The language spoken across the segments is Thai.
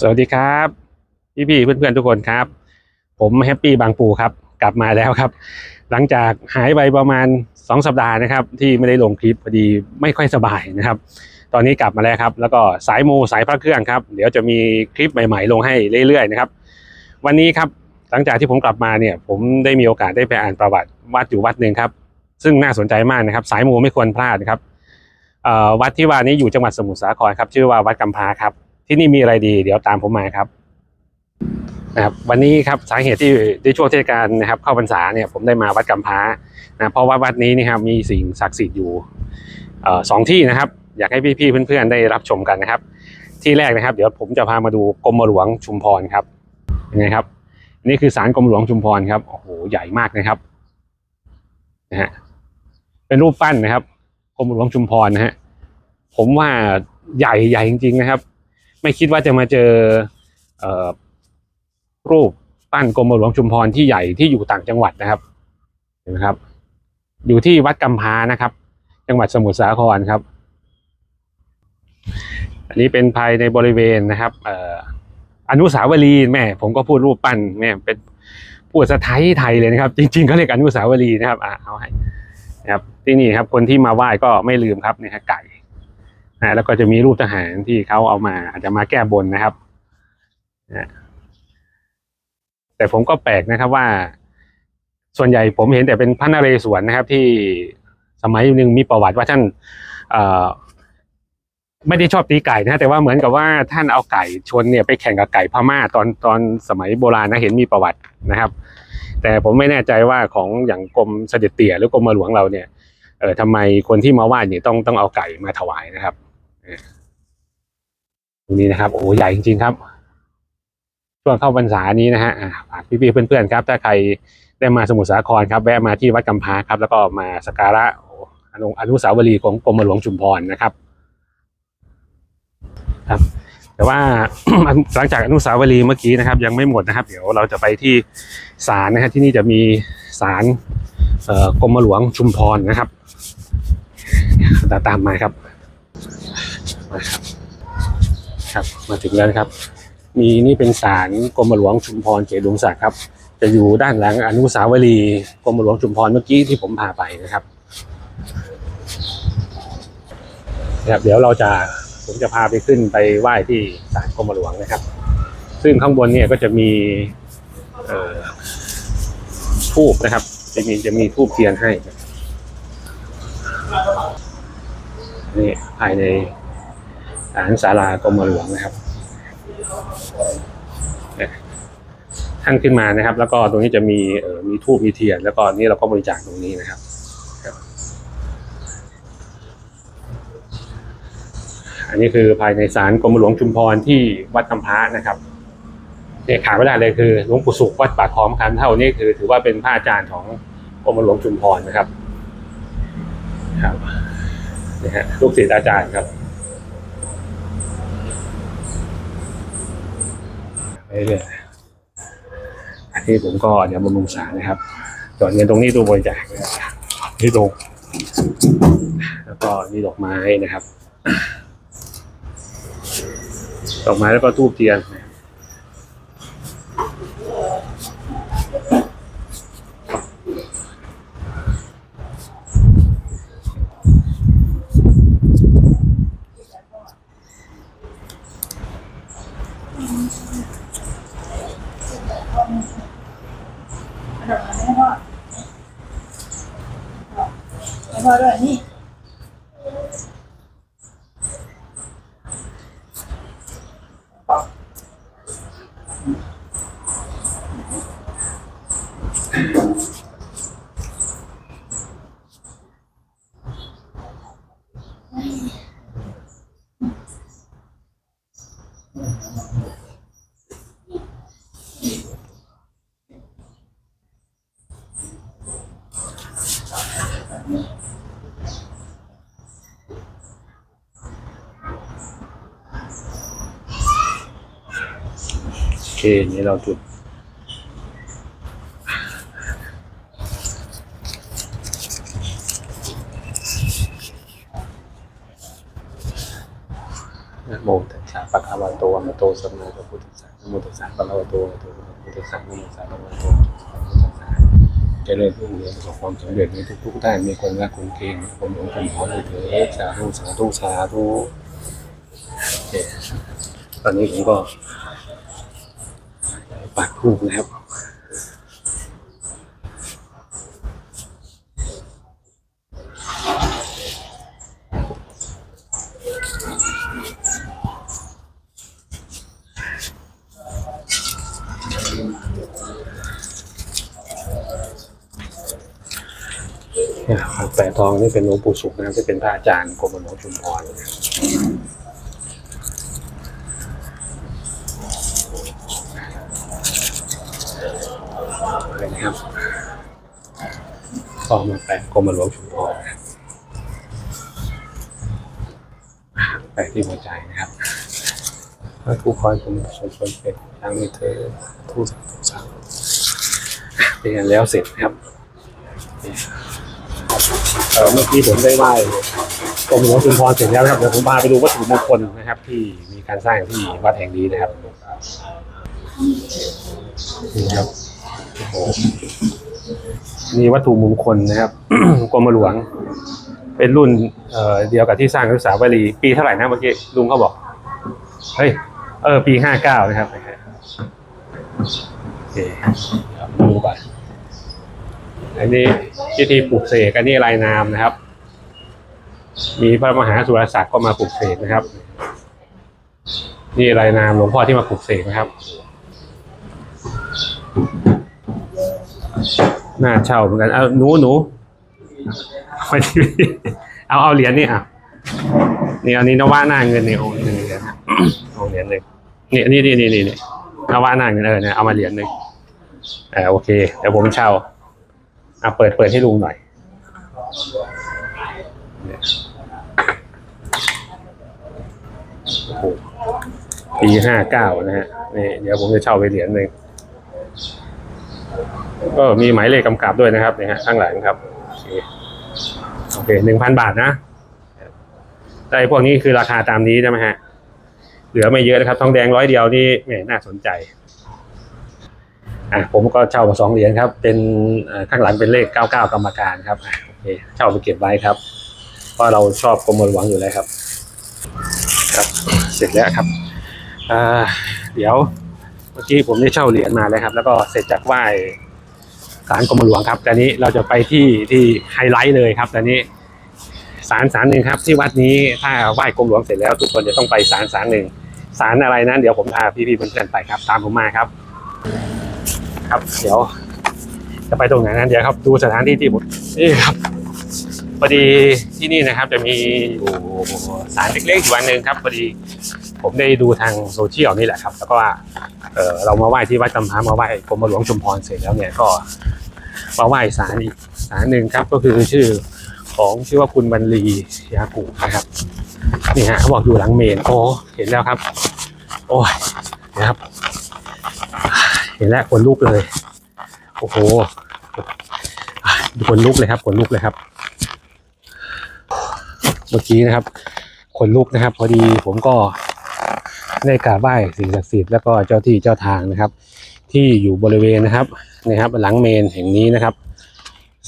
สวัสดีครับ พี่พี่ๆเพื่อนๆทุกคนครับ ผมแฮปปี้บางปูครับ กลับมาแล้วครับ หลังจากหายไปประมาณ 2 สัปดาห์นะครับ ที่ไม่ได้ลงคลิปพอดีไม่ค่อยสบายนะครับ ตอนนี้กลับมาแล้วครับ แล้วก็สายมูสายพระเครื่องครับ เดี๋ยวจะมีคลิปใหม่ ๆ ลงให้เรื่อยๆนะครับ วันนี้ครับหลังจากที่ผมกลับมาเนี่ย ผมได้มีโอกาสได้ไปอ่านประวัติวัดอยู่วัดหนึ่งครับ ซึ่งน่าสนใจมากนะครับ สายมูไม่ควรพลาดนะครับวัดที่ว่านี้อยู่จังหวัดสมุทรสาครครับ ชื่อว่าวัดกำพาครับ ที่นี่มีอะไรดี เดี๋ยวตามผมมาครับนะครับวันนี้ครับสาเหตุที่ในช่วงเทศกาลนะครับ เข้าพรรษาเนี่ยผมได้มาวัดกำพร้านะเพราะว่าวัดนี้นี่ครับมีสิ่งศักดิ์สิทธิ์อยู่สองที่นะครับ อยากให้พี่ๆเพื่อนๆได้รับชมกันนะครับ ที่แรกนะครับ เดี๋ยวผมจะพามาดูกรมหลวงชุมพรครับยังไงครับ นี่คือศาลกรมหลวงชุมพรครับโอ้โหใหญ่มากนะครับนะฮะเป็นรูปปั้นนะครับกรมหลวงชุมพรนะฮะผมว่าใหญ่ใหญ่จริง ๆ นะครับ ไม่คิดว่าจะมาเจอเออรูปปั้นกรมหลวงชุมพรที่ใหญ่ที่อยู่ต่างจังหวัดนะครับเห็นไหมครับ อยู่ที่วัดกำพานะครับ จังหวัดสมุทรสาครครับ อันนี้เป็นภายในบริเวณนะครับเอออนุสาวรีย์แม่ ผมก็พูดรูปปั้นแม่เป็นพูดสไทยไทยเลยนะครับ จริงๆเขาเรียกอนุสาวรีย์นะครับอ่าเอาให้นะครับที่นี่ครับคนที่มาไหว้ก็ไม่ลืมครับเนี่ยฮะไก่ นะแล้วก็จะมีรูปทหารที่เขาเอามา อาจจะมาแก้บนนะครับนะแต่ผมก็แปลกนะครับว่า ส่วนใหญ่ผมเห็นแต่เป็นพระนเรศวรนะครับ ที่สมัยหนึ่งมีประวัติว่าท่านไม่ได้ชอบตีไก่นะแต่ว่าเหมือนกับว่าท่านเอาไก่ชนเนี่ยไปแข่งกับไก่พม่าตอนตอนสมัยโบราณนะเห็นมีประวัตินะครับ แต่ผมไม่แน่ใจว่าของอย่างกรมเสด็จเตี่ยหรือกรมหลวงเราเนี่ยเออทำไมคนที่มาไหว้เนี่ยต้องต้องเอาไก่มาถวายนะครับ ตรงนี้นะครับโอ้ใหญ่จริง ๆ ครับช่วงเข้าพรรษานี้นะฮะฝากพี่ๆเพื่อนๆครับ ถ้าใครได้มาสมุทรสาครครับ แวะมาที่วัดกำพาครับ แล้วก็มาสักการะอนุอนุสาวรีย์ของกรมหลวงชุมพรนะครับ ครับ แต่ว่าหลังจากอนุสาวรีย์เมื่อกี้นะครับ ยังไม่หมดนะครับ เดี๋ยวเราจะไปที่ศาลนะฮะที่นี่จะมีศาลกรมหลวงชุมพรนะครับตามมาครับ มาครับ ครับมาถึงแล้วครับ มีนี่เป็นศาลกรมหลวงชุมพรเขตดวงศักดิ์ครับ จะอยู่ด้านหลังอนุสาวรีย์กรมหลวงชุมพรเมื่อกี้ที่ผมพาไปนะครับนะครับเดี๋ยวเราจะผมจะพาไปขึ้นไปไหว้ที่ศาลกรมหลวงนะครับ ซึ่งข้างบนเนี่ยก็จะมีทูบนะครับ จะมีจะมีทูบเทียนให้นี่ภายใน ศาลศาลากรมหลวงนะครับเนี่ยท่านขึ้นมานะครับ แล้วก็ตรงนี้จะมีเอ่อมีทูบมีเทียน แล้วก็นี่เราก็บริจาคตรงนี้นะครับครับอันนี้คือภายในศาลกรมหลวงชุมพรที่วัดกำพร้านะครับเนี่ยขาดไม่ได้เลยคือหลวงปู่สุขวัดปากคลองคันเท่านี้คือ ถือว่าเป็นพระอาจารย์ของกรมหลวงชุมพรนะครับ ครับนี่ฮะลูกศิษย์อาจารย์ครับ ไป เรื่อยอันนี้ผมก็เดี๋ยวบำรุงสารนะครับจอดเงินตรงนี้ตู้บริจาคนะครับนี่ตรงแล้วก็นี่ดอกไม้นะครับ ดอกไม้แล้วก็ทูบเทียน พอด้วยนี่ เคนี่เราจุด นะโมตัสสะปะคะวะโตอะระหะโตสัมมาสัมพุทธัสสะนะโมตัสสะปะคะวะโตอะระหะโตสัมมาสัมพุทธัสสะนะโมตัสสะปะคะวะโตอะระหะโตสัมมาสัมพุทธัสสะเจริญรุ่งเรืองประสบความสำเร็จในทุกๆด้านมีคนรักคนเก่งคนหลงคนขอเลยเถิดสาธุสาธุสาธุโอเคตอนนี้ผมก็ ปักทูปนะครับนี่แปะทองนี่เป็นหลวงปู่สุขนะครับที่เป็นพระอาจารย์กรมหลวงชุมพรนะครับ ก็มาแปะกรมหลวงชุมพรนะครับแปที่หัวใจนะครับพระผู้คอยผมสมชนเป็นทางนี้เธอทูตสาธุสาธุเป็นกันแล้วเสร็จนะครับเมื่อกี้ผมได้ไหว้กรมหลวงชุมพรเสร็จแล้วนะครับเดี๋ยวผมพาไปดูวัตถุมงคลนะครับ ที่มีการสร้างที่วัดแห่งนี้นะครับนี่ครับโอ้โห มีวัตถุมงคลนะครับ กรมหลวง เป็นรุ่นเเดียวกับที่สร้างอนุสาวรีย์ปีเท่าไหร่นะเมื่อกี้ลุงเขาบอกเฮ้ยเออปีห้าเก้านะครับโอเคดูก่อนอันนี้พิธีปลุกเสกอันนี้ลายนามนะครับ มีพระมหาสุรศักดิ์ก็มาปลุกเสกนะครับ นี่ลายนามหลวงพ่อที่มาปลุกเสกนะครับ น่าเช่าเหมือนกันเอาหนูหนูเอาเอาเอาเหรียญนี่อะนี่อันนี้นว่าหน้าเงินนี่องค์หนึ่งเหรียญนะองเหรียญหนึ่งนี่นี่นี่นี่นี่นว่าหน้าเงินเออเนี่ยเอามาเหรียญหนึ่งอ่าโอเคเดี๋ยวผมเช่าอะเปิดเปิดให้ลุงหน่อยปีห้าเก้านะฮะนี่เดี๋ยวผมจะเช่าไปเหรียญหนึ่ง ก็มีหมายเลขกำกับด้วยนะครับนี่ฮะข้างหลังครับ โอเคหนึ่งพันบาทนะแต่พวกนี้คือราคาตามนี้ใช่ไหมฮะ เหลือไม่เยอะนะครับ ทองแดงร้อยเดียวนี่แหมน่าสนใจอะผมก็เช่ามาสองเหรียญครับ เป็นข้างหลังเป็นเลข99กรรมการครับโอเคเช่าไปเก็บไว้ครับ เพราะเราชอบกรมหลวงอยู่แล้วครับ ครับ เสร็จแล้วครับอ่าเดี๋ยว เมื่อกี้ผมได้เช่าเหรียญมาแล้วครับ แล้วก็เสร็จจากไหว้ศาลกรมหลวงครับ แตอนนี้เราจะไปที่ที่ไฮไลท์เลยครับ แตอนนี้ศาลศาลหนึ่งครับ ที่วัดนี้ถ้าไหว้กรมหลวงเสร็จแล้วทุกคนจะต้องไปศาลศาลหนึ่งศาลอะไรนั้นเดี๋ยวผมพาพี่ๆเพื่อนๆไปครับ ตามผมมาครับ ครับ เดี๋ยว จะไปตรงไหนนั้นเดี๋ยวครับ ดูสถานที่ที่ผมนี่ครับพอดีที่นี่นะครับจะมีอยู่สารเล็กๆอยู่วันหนึ่งครับพอดี ผมได้ดูทางโซเชียลนี่แหละครับ แล้วก็ว่าเออเรามาไหว้ที่วัดกำพร้ามาไหว้กรมหลวงชุมพรเสร็จแล้วเนี่ยก็มาไหว้ศาลอีกศาลหนึ่งครับ ก็คือชื่อของชื่อว่าคุณบรรลียากูนะครับนี่ฮะเขาบอกอยู่หลังเมนโอ้เห็นแล้วครับ โอ้ยนะครับ เห็นแล้วขนลุกเลย โอ้โหขนลุกเลยครับขนลุกเลยครับ เมื่อกี้นะครับขนลุกนะครับ พอดีผมก็ ได้กราบไหว้สิ่งศักดิ์สิทธิ์แล้วก็เจ้าที่เจ้าทางนะครับ ที่อยู่บริเวณนะครับนะครับ หลังเมนแห่งนี้นะครับ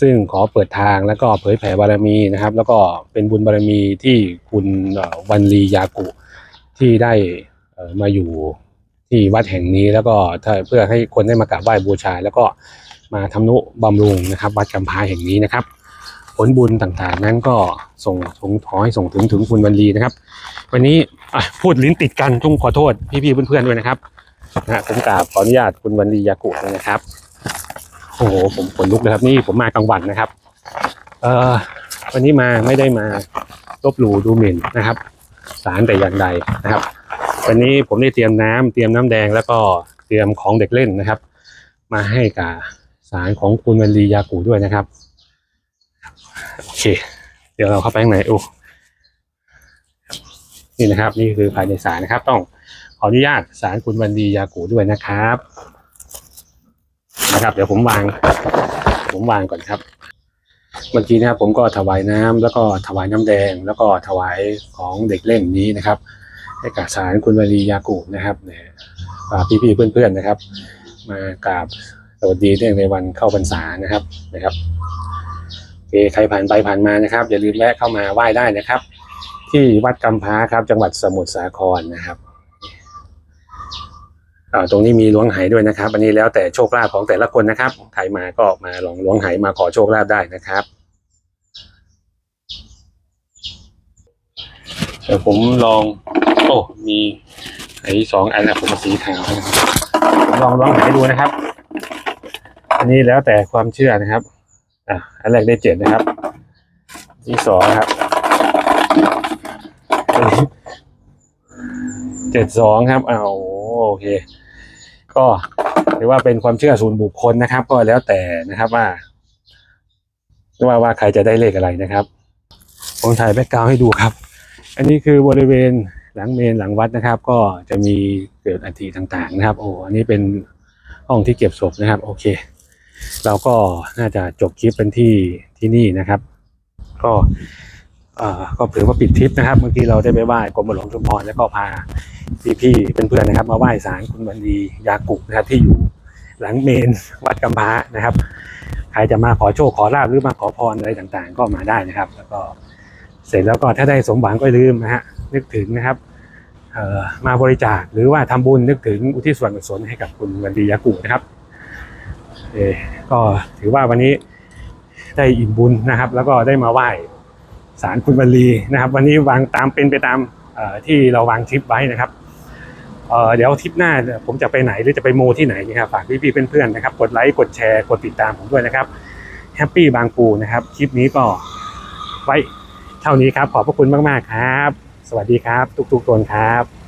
ซึ่งขอเปิดทางแล้วก็เผยแผ่บารมีนะครับ แล้วก็เป็นบุญบารมีที่คุณวันลียากุที่ได้มาอยู่ที่วัดแห่งนี้แล้วก็เพื่อให้คนได้มากราบไหว้บูชา แล้วก็มาทำนุบำรุงนะครับ วัดกำพาแห่งนี้นะครับ ผลบุญต่างๆ นั้นก็ส่งส่งขอให้ส่งถึงถึงคุณวันลีนะครับ วันนี้พูดลิ้นติดกันต้องขอโทษพี่ๆเพื่อนๆด้วยนะครับนะผมกราบขออนุญาตคุณวันลียากุนะครับโอ้โหผมขนลุกเลยครับนี่ผมมากลางวันนะครับ เอ่อวันนี้มาไม่ได้มาลบหลู่ดูหมิ่นนะครับ สารแต่อย่างใดนะครับ วันนี้ผมได้เตรียมน้ำเตรียมน้ำแดงแล้วก็เตรียมของเด็กเล่นนะครับ มาให้กับสารของคุณวันลียากูด้วยนะครับ โอเค เดี๋ยวเราเข้าไปข้างในโอ้นี่นะครับ นี่คือภายในศาลนะครับ ต้องขออนุญาตสารคุณวันลียากูด้วยนะครับ นะครับ เดี๋ยวผมวาง ผมวางก่อนครับเมื่อกี้นะครับผมก็ถวายน้ำแล้วก็ถวายน้ำแดง แล้วก็ถวายของเด็กเล่นนี้นะครับให้กับสารคุณวลียากูนะครับเนี่ยพี่ๆเพื่อนๆนะครับ มากราบสวัสดีเนื่องในวันเข้าพรรษานะครับนะครับ เคใครผ่านไปผ่านมานะครับ อย่าลืมแวะเข้ามาไหว้ได้นะครับ ที่วัดกำพร้าครับ จังหวัดสมุทรสาครนะครับตรงนี้มีล้วงไหด้วยนะครับ อันนี้แล้วแต่โชคลาภของแต่ละคนนะครับใครมาก็มาลองล้วงไหมาขอโชคลาภได้นะครับเดี๋ยวผมลอง โอ้มีไหสองอันนะผมสีขาวนะครับลองลองไหดูนะครับ อันนี้แล้วแต่ความเชื่อนะครับ อะอันแรกได้เจ็ดนะครับ ที่สองครับเจ็ดสองครับอ้าวโอเค ก็ถือว่าเป็นความเชื่อส่วนบุคคลนะครับ ก็แล้วแต่นะครับว่าว่าว่าใครจะได้เลขอะไรนะครับผมถ่ายแบ็กกราวให้ดูครับ อันนี้คือบริเวณหลังเมนหลังวัดนะครับ ก็จะมีเกิดอัฐิต่างๆ นะครับ โอ้อันนี้เป็นห้องที่เก็บศพนะครับ โอเค เราก็น่าจะจบคลิปเป็นที่ที่นี่นะครับ ก็เอ่อก็ถือว่าปิดทริปนะครับ เมื่อกี้เราได้ไปไหว้กรมหลวงชุมพรแล้วก็พาพี่ๆเพื่อนๆนะครับ มาไหว้ศาลคุณวันดียากุกนะครับที่อยู่หลังเมนวัดกำพร้านะครับ ใครจะมาขอโชคขอลาบหรือมาขอพรอะไรต่างๆ ก็มาได้นะครับ แล้วก็เสร็จแล้วก็ถ้าได้สมหวังก็อย่าลืมนะฮะนึกถึงนะครับเออมาบริจาคหรือว่าทำบุญนึกถึงอุทิศส่วนกุศลให้กับคุณวันดียากูนะครับ เออก็ถือว่าวันนี้ได้อิ่มบุญนะครับ แล้วก็ได้มาไหว้ศาลคุณวันลีนะครับ วันนี้วางตามเป็นไปตามที่เราวางทริปไว้นะครับเเดี๋ยวทริปหน้าผมจะไปไหนหรือจะไปโมที่ไหนนะครับฝากพี่ๆเพื่อนๆนะครับ กดไลค์กดแชร์กดติดตามผมด้วยนะครับแฮปปี้บางปูนะครับคลิปนี้ก็ไว้เท่านี้ครับ ขอบพระคุณมากๆครับ สวัสดีครับ ทุกๆคนครับ